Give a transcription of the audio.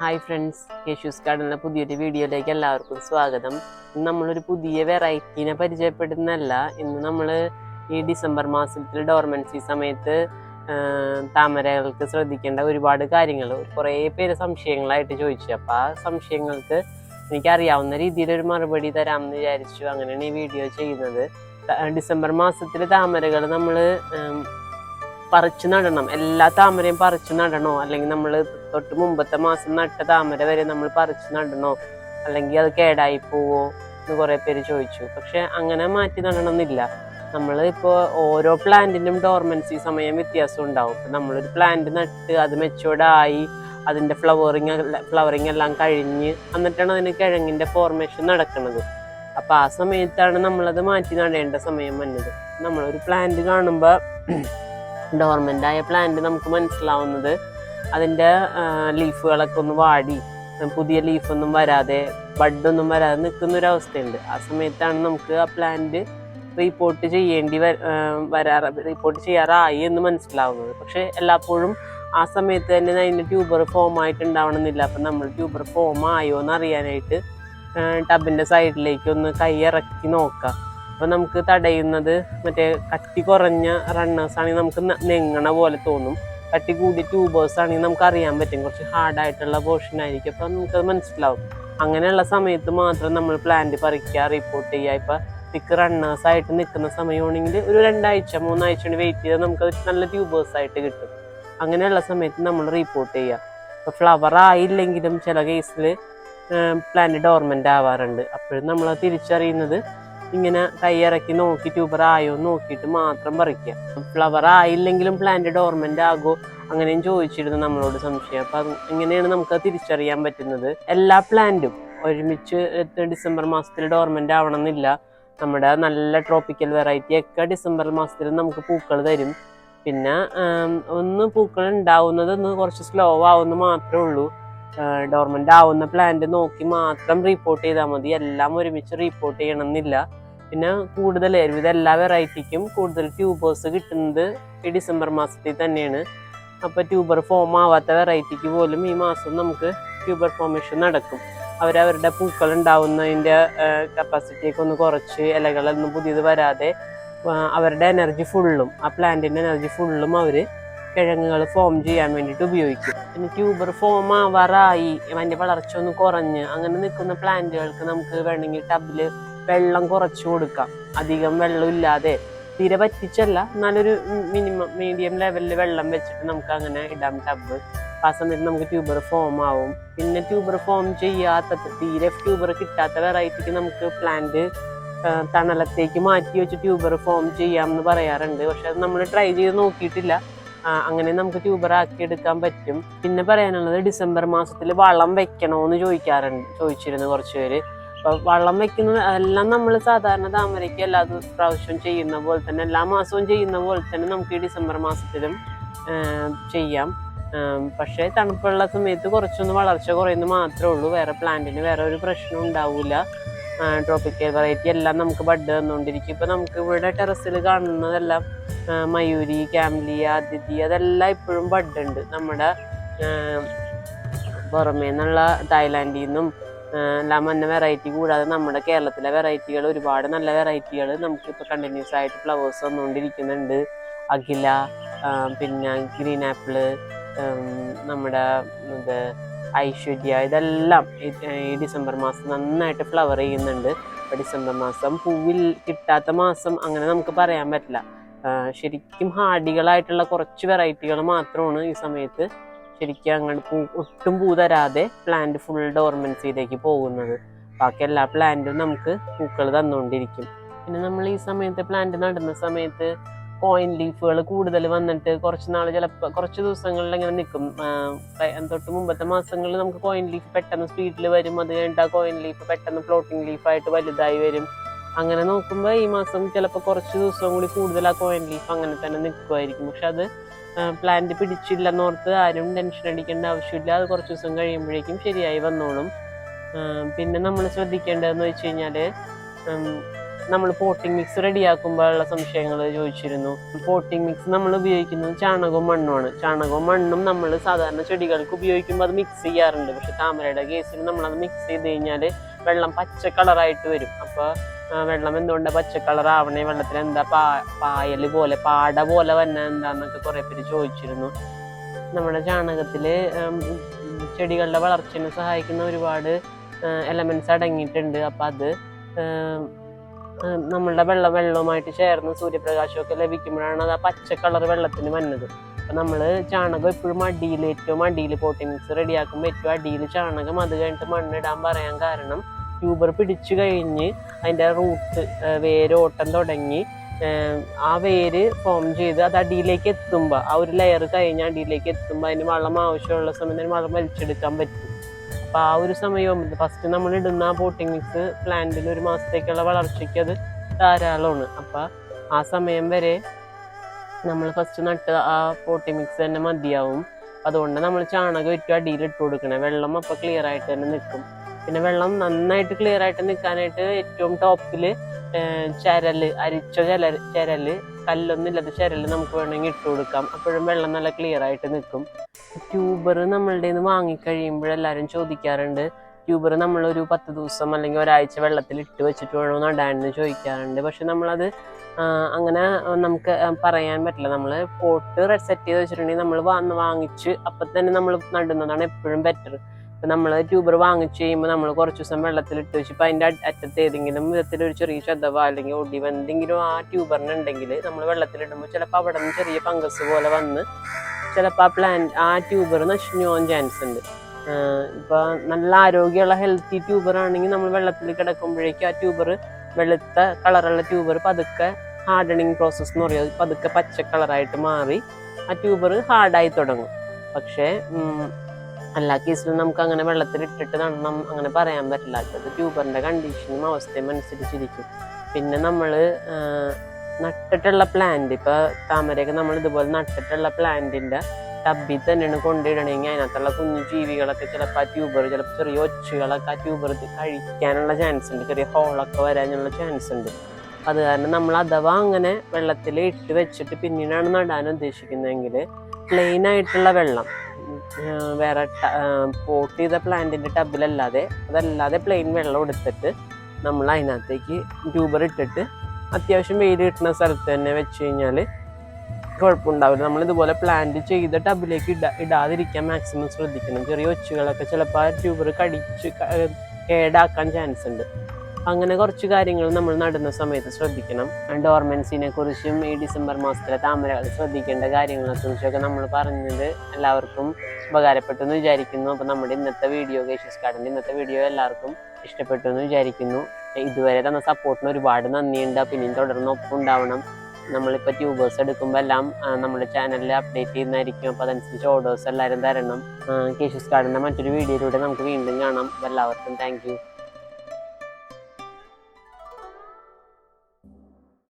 Hi friends കേശൂസ് എന്ന പുതിയൊരു വീഡിയോയിലേക്ക് എല്ലാവർക്കും സ്വാഗതം. ഇന്ന് നമ്മളൊരു പുതിയ വെറൈറ്റീനെ പരിചയപ്പെടുന്നല്ല ഇന്ന് നമ്മൾ ഈ ഡിസംബർ മാസത്തിൽ ഡോർമെൻസി സമയത്ത് താമരകൾക്ക് ശ്രദ്ധിക്കേണ്ട ഒരുപാട് കാര്യങ്ങൾ കുറേ പേര് സംശയങ്ങളായിട്ട് ചോദിച്ചു. അപ്പോൾ ആ സംശയങ്ങൾക്ക് എനിക്കറിയാവുന്ന രീതിയിൽ ഒരു മറുപടി തരാമെന്ന് വിചാരിച്ചു അങ്ങനെയാണ് ഈ വീഡിയോ ചെയ്യുന്നത്. ഡിസംബർ മാസത്തിൽ താമരകൾ നമ്മൾ പറിച്ചു നടണം. എല്ലാ താമരയും പറിച്ചു നടണോ? അല്ലെങ്കിൽ നമ്മൾ തൊട്ട് മുമ്പത്തെ മാസം നട്ട താമര വരെ നമ്മൾ പറിച്ചു നടണോ? അല്ലെങ്കിൽ അത് കേടായി പോവോ? എന്ന് കുറെ പേര് ചോദിച്ചു. പക്ഷെ അങ്ങനെ മാറ്റി നടണമെന്നില്ല. നമ്മൾ ഇപ്പോൾ ഓരോ പ്ലാന്റിനും ഡോർമൻസി സമയം വ്യത്യാസം ഉണ്ടാവും. ഇപ്പം നമ്മളൊരു പ്ലാന്റ് നട്ട് അത് മെച്ചോർഡായി അതിന്റെ ഫ്ലവറിങ് ഫ്ലവറിങ് എല്ലാം കഴിഞ്ഞ് എന്നിട്ടാണ് അതിന് കിഴങ്ങിന്റെ ഫോർമേഷൻ നടക്കുന്നത് അപ്പം ആ സമയത്താണ് നമ്മളത് മാറ്റി നടേണ്ട സമയം വന്നത്. നമ്മളൊരു പ്ലാന്റ് കാണുമ്പോൾ ഡോർമെന്റ് ആയ പ്ലാന്റ് നമുക്ക് മനസ്സിലാവുന്നത്. അതിന്റെ ലീഫുകളൊക്കെ ഒന്ന് വാടി പുതിയ ലീഫൊന്നും വരാതെ ബഡൊന്നും വരാതെ നിൽക്കുന്ന ഒരു ആ സമയത്താണ് നമുക്ക് ആ പ്ലാന്റ് റിപ്പോർട്ട് ചെയ്യേണ്ടി വരാ വരാറ് റിപ്പോർട്ട് ചെയ്യാറായി എന്ന് മനസ്സിലാവുന്നത്. പക്ഷേ എല്ലാപ്പോഴും ആ സമയത്ത് തന്നെ അതിന്റെ ട്യൂബർ ഫോം ആയിട്ടുണ്ടാവണമെന്നില്ല. അപ്പം നമ്മൾ ട്യൂബർ ഫോം ആയോ എന്ന് അറിയാനായിട്ട് ടബിന്റെ സൈഡിലേക്ക് ഒന്ന് കൈ ഇറക്കി നോക്കാം അപ്പം നമുക്ക് തടയുന്നത് മറ്റേ കട്ടി കുറഞ്ഞ റണ്ണേഴ്സ് ആണെങ്കിൽ നമുക്ക് നെങ്ങണ പോലെ തോന്നും. കട്ടി കൂടിയ ട്യൂബേഴ്സ് ആണെങ്കിൽ നമുക്ക് അറിയാൻ പറ്റും. കുറച്ച് ഹാർഡായിട്ടുള്ള പോർഷൻ ആയിരിക്കും. അപ്പം നമുക്കത് മനസ്സിലാവും. അങ്ങനെയുള്ള സമയത്ത് മാത്രം നമ്മൾ പ്ലാന്റ് പറിക്കുക റിപ്പോർട്ട് ചെയ്യുക. ഇപ്പം തിക്ക് റണ്ണേഴ്സ് ആയിട്ട് നിൽക്കുന്ന സമയമാണെങ്കിൽ ഒരു രണ്ടാഴ്ച മൂന്നാഴ്ച കൊണ്ട് വെയിറ്റ് ചെയ്താൽ നമുക്കത് നല്ല ട്യൂബേഴ്സ് ആയിട്ട് കിട്ടും. അങ്ങനെയുള്ള സമയത്ത് നമ്മൾ റിപ്പോർട്ട് ചെയ്യുക. ഇപ്പോൾ ഫ്ലവർ ആയില്ലെങ്കിലും ചില കേസിൽ പ്ലാന്റ് ഡോർമെന്റ് ആവാറുണ്ട്. അപ്പോഴും നമ്മൾ തിരിച്ചറിയുന്നത് ഇങ്ങനെ കൈയിറക്കി നോക്കി ട്യൂബർ നോക്കിയിട്ട് മാത്രം പറിക്കുക. ഫ്ലവർ ആയില്ലെങ്കിലും പ്ലാന്റ് ഡോർമെന്റ് ആകോ അങ്ങനെയും ചോദിച്ചിരുന്നു നമ്മളോട് സംശയം. അപ്പൊ ഇങ്ങനെയാണ് നമുക്ക് തിരിച്ചറിയാൻ പറ്റുന്നത്? എല്ലാ പ്ലാന്റും ഒരുമിച്ച് ഡിസംബർ മാസത്തിൽ ഡോർമെന്റ് ആവണമെന്നില്ല. നമ്മുടെ നല്ല ട്രോപ്പിക്കൽ വെറൈറ്റി ഒക്കെ ഡിസംബർ മാസത്തിൽ നമുക്ക് പൂക്കൾ തരും. പിന്നെ ഒന്ന് പൂക്കൾ ഉണ്ടാവുന്നത് ഒന്ന് കുറച്ച് സ്ലോ ആവുന്ന മാത്രമേ ഉള്ളൂ. ഡോർമെന്റ് ആവുന്ന പ്ലാന്റ് നോക്കി മാത്രം റിപ്പോർട്ട് ചെയ്താൽ മതി. എല്ലാം ഒരുമിച്ച് റിപ്പോർട്ട് ചെയ്യണമെന്നില്ല. പിന്നെ കൂടുതൽ ഒരുവിധ എല്ലാ വെറൈറ്റിക്കും കൂടുതൽ ട്യൂബേഴ്സ് കിട്ടുന്നത് ഈ ഡിസംബർ മാസത്തിൽ തന്നെയാണ്. അപ്പോൾ ട്യൂബർ ഫോം ആവാത്ത വെറൈറ്റിക്ക് പോലും ഈ മാസം നമുക്ക് ട്യൂബർ ഫോമേഷൻ നടക്കും. അവരവരുടെ പൂക്കൾ ഉണ്ടാവുന്നതിന്റെ കപ്പാസിറ്റിയൊക്കെ ഒന്ന് കുറച്ച് ഇലകളൊന്നും പുതിയത് വരാതെ അവരുടെ എനർജി ഫുള്ളും ആ പ്ലാന്റിന്റെ എനർജി ഫുള്ളും അവർ കിഴങ്ങുകൾ ഫോം ചെയ്യാൻ വേണ്ടിയിട്ട് ഉപയോഗിക്കും. പിന്നെ ട്യൂബർ ഫോം ആവാറായി അതിന്റെ വളർച്ച ഒന്ന് കുറഞ്ഞ് അങ്ങനെ നിൽക്കുന്ന പ്ലാന്റുകൾക്ക് നമുക്ക് വേണമെങ്കിൽ ടബിൽ വെള്ളം കുറച്ച് കൊടുക്കാം. അധികം വെള്ളം ഇല്ലാതെ. തീരെ പറ്റിച്ചല്ല. എന്നാലൊരു മിനിമം മീഡിയം ലെവലിൽ വെള്ളം വെച്ചിട്ട് നമുക്ക് അങ്ങനെ ഇടാം ടബ് ആ സമയത്ത് നമുക്ക് ട്യൂബർ ഫോം ആവും. പിന്നെ ട്യൂബർ ഫോം ചെയ്യാത്ത തീരെ ട്യൂബർ കിട്ടാത്ത വെറൈറ്റിക്ക് നമുക്ക് പ്ലാന്റ് തണലത്തേക്ക് മാറ്റി വെച്ച് ട്യൂബർ ഫോം ചെയ്യാം എന്ന് പറയാറുണ്ട്. പക്ഷെ അത് നമ്മൾ ട്രൈ ചെയ്ത് നോക്കിയിട്ടില്ല. അങ്ങനെ നമുക്ക് ട്യൂബർ ആക്കി എടുക്കാൻ പറ്റും. പിന്നെ പറയാനുള്ളത് ഡിസംബർ മാസത്തിൽ വളം വെക്കണമെന്ന് ചോദിക്കാറുണ്ട്. ചോദിച്ചിരുന്നു കുറച്ച് പേര്. അപ്പൊ വളം വെക്കുന്നത് എല്ലാം നമ്മൾ സാധാരണ താമരയ്ക്ക് എല്ലാ പ്രാവശ്യവും ചെയ്യുന്ന പോലെ തന്നെ എല്ലാ മാസവും ചെയ്യുന്ന പോലെ തന്നെ നമുക്ക് ഈ ഡിസംബർ മാസത്തിലും ചെയ്യാം. പക്ഷേ തണുപ്പുള്ള സമയത്ത് കുറച്ചൊന്ന് വളർച്ച കുറയുന്നത് മാത്രമേ ഉള്ളൂ. വേറെ പ്ലാന്റിന് വേറെ ഒരു പ്രശ്നം ഉണ്ടാവില്ല ട്രോപ്പിക്കൽ വെറൈറ്റി എല്ലാം നമുക്ക് ബഡ് തന്നുകൊണ്ടിരിക്കും ഇപ്പം നമുക്ക് ഇവിടെ ടെറസിൽ കാണുന്നതെല്ലാം മയൂരി കാംലിയ അതിഥി അതെല്ലാം ഇപ്പോഴും ബഡ് ഉണ്ട് നമ്മുടെ പുറമേ നിന്നുള്ള തായ്ലാൻഡിൽ നിന്നും എല്ലാം വെറൈറ്റി കൂടാതെ നമ്മുടെ കേരളത്തിലെ വെറൈറ്റികൾ ഒരുപാട് നല്ല വെറൈറ്റികൾ നമുക്കിപ്പോൾ കണ്ടിന്യൂസ് ആയിട്ട് ഫ്ലവേഴ്സ് വന്നുകൊണ്ടിരിക്കുന്നുണ്ട്. അഖില പിന്നെ ഗ്രീൻ ആപ്പിൾ നമ്മുടെ ഇത് ഐശ്വര്യ ഇതെല്ലാം ഈ ഡിസംബർ മാസം നന്നായിട്ട് ഫ്ലവർ ചെയ്യുന്നുണ്ട്. അപ്പോൾ ഡിസംബർ മാസം പൂവിൽ കിട്ടാത്ത മാസം അങ്ങനെ നമുക്ക് പറയാൻ പറ്റില്ല. ശരിക്കും ഹാർഡികളായിട്ടുള്ള കുറച്ച് വെറൈറ്റികൾ മാത്രമാണ് ഈ സമയത്ത് ശരിക്കും അങ്ങോട്ട് പൂ ഒട്ടും പൂ തരാതെ പ്ലാന്റ് ഫുൾ ഡോർമൻസിയിലേക്ക് പോകുന്നത്. ബാക്കി എല്ലാ പ്ലാന്റും നമുക്ക് പൂക്കൾ തന്നുകൊണ്ടിരിക്കും പിന്നെ നമ്മൾ ഈ സമയത്ത് പ്ലാന്റ് നടുന്ന സമയത്ത് കോയിൻ ലീഫുകൾ കൂടുതൽ വന്നിട്ട് കുറച്ച് നാൾ ചിലപ്പോൾ കുറച്ച് ദിവസങ്ങളിൽ ഇങ്ങനെ നിൽക്കും തൊട്ട് മുമ്പത്തെ മാസങ്ങളിൽ നമുക്ക് കോയിൻ ലീഫ് പെട്ടെന്ന് സ്പീഡിൽ വരും. അത് കഴിഞ്ഞിട്ട് ആ കോയിൻ ലീഫ് പെട്ടെന്ന് ഫ്ലോട്ടിംഗ് ലീഫായിട്ട് വലുതായി വരും. അങ്ങനെ നോക്കുമ്പോൾ ഈ മാസം ചിലപ്പോൾ കുറച്ച് ദിവസം കൂടി കൂടുതൽ ആ കോയിൻ ലീഫ് അങ്ങനെ തന്നെ നിൽക്കുമായിരിക്കും പക്ഷെ അത് പ്ലാന്റ് പിടിച്ചില്ലെന്നോർത്ത് ആരും ടെൻഷൻ അടിക്കേണ്ട ആവശ്യമില്ല. അത് കുറച്ച് ദിവസം കഴിയുമ്പോഴേക്കും ശരിയായി വന്നോളും. പിന്നെ നമ്മൾ ശ്രദ്ധിക്കേണ്ടതെന്ന് വെച്ച് കഴിഞ്ഞാൽ നമ്മൾ പോട്ടിംഗ് മിക്സ് റെഡിയാക്കുമ്പോഴുള്ള സംശയങ്ങൾ ചോദിച്ചിരുന്നു. പോട്ടിംഗ് മിക്സ് നമ്മൾ ഉപയോഗിക്കുന്നത് ചാണകവും മണ്ണുമാണ്. ചാണകവും മണ്ണും നമ്മൾ സാധാരണ ചെടികൾക്ക് ഉപയോഗിക്കുമ്പോൾ അത് മിക്സ് ചെയ്യാറുണ്ട്. പക്ഷെ താമരയുടെ കേസിൽ നമ്മളത് മിക്സ് ചെയ്ത് കഴിഞ്ഞാൽ വെള്ളം പച്ച കളറായിട്ട് വരും. അപ്പോൾ വെള്ളം എന്തുകൊണ്ട് പച്ച കളർ ആവണേ? വെള്ളത്തിൽ എന്താ പാ പായൽ പോലെ പാട പോലെ വന്ന എന്താന്നൊക്കെ കുറെ പേര് ചോദിച്ചിരുന്നു. നമ്മുടെ ചാണകത്തിൽ ചെടികളുടെ വളർച്ചയെ സഹായിക്കുന്ന ഒരുപാട് എലമെന്റ്സ് അടങ്ങിയിട്ടുണ്ട്. അപ്പം അത് നമ്മളുടെ വെള്ളം വെള്ളവുമായിട്ട് ചേർന്ന് സൂര്യപ്രകാശമൊക്കെ ലഭിക്കുമ്പോഴാണ് അത് ആ പച്ച കളർ വെള്ളത്തിന് വന്നത്. അപ്പം നമ്മൾ ചാണകം എപ്പോഴും അടിയിൽ ഏറ്റവും അടിയിൽ പോട്ടി മിക്സ് റെഡിയാക്കുമ്പോൾ ഏറ്റവും അടിയിൽ ചാണകം അത് കഴിഞ്ഞിട്ട് മണ്ണിടാൻ പറയാൻ കാരണം ട്യൂബർ പിടിച്ചു കഴിഞ്ഞ് അതിന്റെ റൂട്ട് വേര് ഓട്ടം തുടങ്ങി ആ വേര് ഫോം ചെയ്ത് അത് അടിയിലേക്ക് എത്തുമ്പോൾ ആ ഒരു ലെയർ കഴിഞ്ഞ് അടിയിലേക്ക് എത്തുമ്പോൾ അതിന് വെള്ളം ആവശ്യമുള്ള സമയത്ത് അതിന് വെള്ളം വലിച്ചെടുക്കാൻ പറ്റും. അപ്പോൾ ആ ഒരു സമയം ഫസ്റ്റ് നമ്മൾ ഇടുന്ന ആ പോട്ടിംഗ് മിക്സ് പ്ലാന്റിൽ ഒരു മാസത്തേക്കുള്ള വളർച്ചയ്ക്ക് അത് ധാരാളമാണ്. അപ്പോൾ ആ സമയം വരെ നമ്മൾ ഫസ്റ്റ് നട്ട് ആ പോട്ടിംഗ് മിക്സ് തന്നെ മതിയാവും. അതുകൊണ്ട് നമ്മൾ ചാണകം ഏറ്റവും അടിയിൽ ഇട്ട് കൊടുക്കണേ. വെള്ളം അപ്പോൾ ക്ലിയർ ആയിട്ട് തന്നെ നിൽക്കും. പിന്നെ വെള്ളം നന്നായിട്ട് ക്ലിയർ ആയിട്ട് നിൽക്കാനായിട്ട് ഏറ്റവും ടോപ്പിൽ ചരൽ അരിച്ച ചല ചരൽ കല്ലൊന്നും ഇല്ലാത്ത ചരൽ നമുക്ക് വേണമെങ്കിൽ ഇട്ട് കൊടുക്കാം. അപ്പോഴും വെള്ളം നല്ല ക്ലിയർ ആയിട്ട് നിൽക്കും ട്യൂബർ നമ്മളുടെ നിന്ന് വാങ്ങിക്കഴിയുമ്പോൾ എല്ലാവരും ചോദിക്കാറുണ്ട് ട്യൂബർ നമ്മളൊരു പത്ത് ദിവസം അല്ലെങ്കിൽ ഒരാഴ്ച വെള്ളത്തിൽ ഇട്ട് വെച്ചിട്ട് വേണോ നടാനെന്ന് ചോദിക്കാറുണ്ട്. പക്ഷെ നമ്മളത് അങ്ങനെ നമുക്ക് പറയാൻ പറ്റില്ല. നമ്മൾ പോട്ട് സെറ്റ് ചെയ്ത് വെച്ചിട്ടുണ്ടെങ്കിൽ നമ്മൾ വാങ്ങിച്ച് അപ്പം തന്നെ നമ്മൾ നടുന്നതാണ് എപ്പോഴും ബെറ്റർ ഇപ്പം നമ്മൾ ട്യൂബർ വാങ്ങിച്ചു കഴിയുമ്പോൾ നമ്മൾ കുറച്ച് ദിവസം വെള്ളത്തിൽ ഇട്ട് വെച്ച് ഇപ്പം അതിന്റെ അറ്റത്ത് ഏതെങ്കിലും വിധത്തിൽ ഒരു ചെറിയ ചതവ അല്ലെങ്കിൽ ഒടിവ് എന്തെങ്കിലും ആ ട്യൂബറിന് ഉണ്ടെങ്കിൽ നമ്മൾ വെള്ളത്തിലിടുമ്പോൾ ചിലപ്പോൾ അവിടെ നിന്ന് ചെറിയ ഫംഗസ് പോലെ വന്ന് ചിലപ്പോൾ ആ പ്ലാന്റ് ആ ട്യൂബർ നശിഞ്ഞു പോകാൻ ചാൻസ് ഉണ്ട്. ഇപ്പോൾ നല്ല ആരോഗ്യമുള്ള ഹെൽത്തി ട്യൂബർ ആണെങ്കിൽ നമ്മൾ വെള്ളത്തിൽ കിടക്കുമ്പോഴേക്കും ആ ട്യൂബർ വെളുത്ത കളറുള്ള ട്യൂബർ പതുക്കെ ഹാർഡനിങ് പ്രോസസ്സ് എന്ന് പറയുന്നത് പതുക്കെ പച്ച കളറായിട്ട് മാറി ആ ട്യൂബർ ഹാർഡായി തുടങ്ങും. പക്ഷേ എല്ലാ കേസിലും നമുക്ക് അങ്ങനെ വെള്ളത്തിൽ ഇട്ടിട്ട് നടണം അങ്ങനെ പറയാൻ പറ്റില്ല. അത് ട്യൂബറിന്റെ കണ്ടീഷനും അവസ്ഥയും അനുസരിച്ചിരിക്കും. പിന്നെ നമ്മൾ നട്ടിട്ടുള്ള പ്ലാന്റ് ഇപ്പോൾ താമരയൊക്കെ നമ്മൾ ഇതുപോലെ നട്ടിട്ടുള്ള പ്ലാന്റിന്റെ ടബിൽ തന്നെയാണ് കൊണ്ടിടണമെങ്കിൽ അതിനകത്തുള്ള കുഞ്ഞു ജീവികളൊക്കെ ചിലപ്പോൾ ആ ട്യൂബർ ചിലപ്പോൾ ചെറിയ ഒച്ചുകളൊക്കെ ആ ട്യൂബർ കഴിക്കാനുള്ള ചാൻസ് ഉണ്ട്. ചെറിയ ഹോളൊക്കെ വരാനുള്ള ചാൻസ് ഉണ്ട്. അത് കാരണം നമ്മൾ അഥവാ അങ്ങനെ വെള്ളത്തിൽ ഇട്ട് വെച്ചിട്ട് പിന്നീടാണ് നടാൻ ഉദ്ദേശിക്കുന്നതെങ്കിൽ പ്ലെയിൻ ആയിട്ടുള്ള വെള്ളം വേറെ പോട്ട് ചെയ്ത പ്ലാന്റിന്റെ ടബിലല്ലാതെ അതല്ലാതെ പ്ലെയിൻ വെള്ളം എടുത്തിട്ട് നമ്മൾ അതിനകത്തേക്ക് ട്യൂബർ ഇട്ടിട്ട് അത്യാവശ്യം വെയിൽ കിട്ടുന്ന സ്ഥലത്ത് തന്നെ വെച്ച് കഴിഞ്ഞാൽ കുഴപ്പമുണ്ടാവില്ല. നമ്മൾ ഇതുപോലെ പ്ലാന്റ് ചെയ്ത ടബിലേക്ക് ഇടാ ഇടാതിരിക്കാൻ മാക്സിമം ശ്രദ്ധിക്കണം. ചെറിയ ഒച്ചുകളൊക്കെ ചിലപ്പോൾ ആ ട്യൂബർ കടിച്ച് കേടാക്കാൻ ചാൻസ് ഉണ്ട്. അങ്ങനെ കുറച്ച് കാര്യങ്ങൾ നമ്മൾ നടുന്ന സമയത്ത് ശ്രദ്ധിക്കണം. ഡോർമെൻസിനെ കുറിച്ചും ഈ ഡിസംബർ മാസത്തിലെ താമരകൾ ശ്രദ്ധിക്കേണ്ട കാര്യങ്ങളെ കുറിച്ചൊക്കെ നമ്മൾ പറഞ്ഞത് എല്ലാവർക്കും ഉപകാരപ്പെട്ടെന്ന് വിചാരിക്കുന്നു. അപ്പോൾ നമ്മുടെ ഇന്നത്തെ വീഡിയോ ഗേഷ്യസ് കാർഡിന്റെ ഇന്നത്തെ വീഡിയോ എല്ലാവർക്കും ഇഷ്ടപ്പെട്ടു എന്ന് വിചാരിക്കുന്നു. ഇതുവരെ തന്ന സപ്പോർട്ടിന് ഒരുപാട് നന്ദിയുണ്ട്. അപ്പം ഇനിയും തുടർന്ന് ഒപ്പം ഉണ്ടാവണം. നമ്മളിപ്പോൾ ട്യൂബേഴ്സ് എടുക്കുമ്പോൾ എല്ലാം നമ്മുടെ ചാനലിൽ അപ്ഡേറ്റ് ചെയ്യുന്നതായിരിക്കും. അപ്പോൾ അതനുസരിച്ച് ഓർഡേഴ്സ് എല്ലാവരും തരണം. കേഷ്യസ് കാർഡിന്റെ മറ്റൊരു വീഡിയോയിലൂടെ നമുക്ക് വീണ്ടും കാണാം. എല്ലാവർക്കും താങ്ക്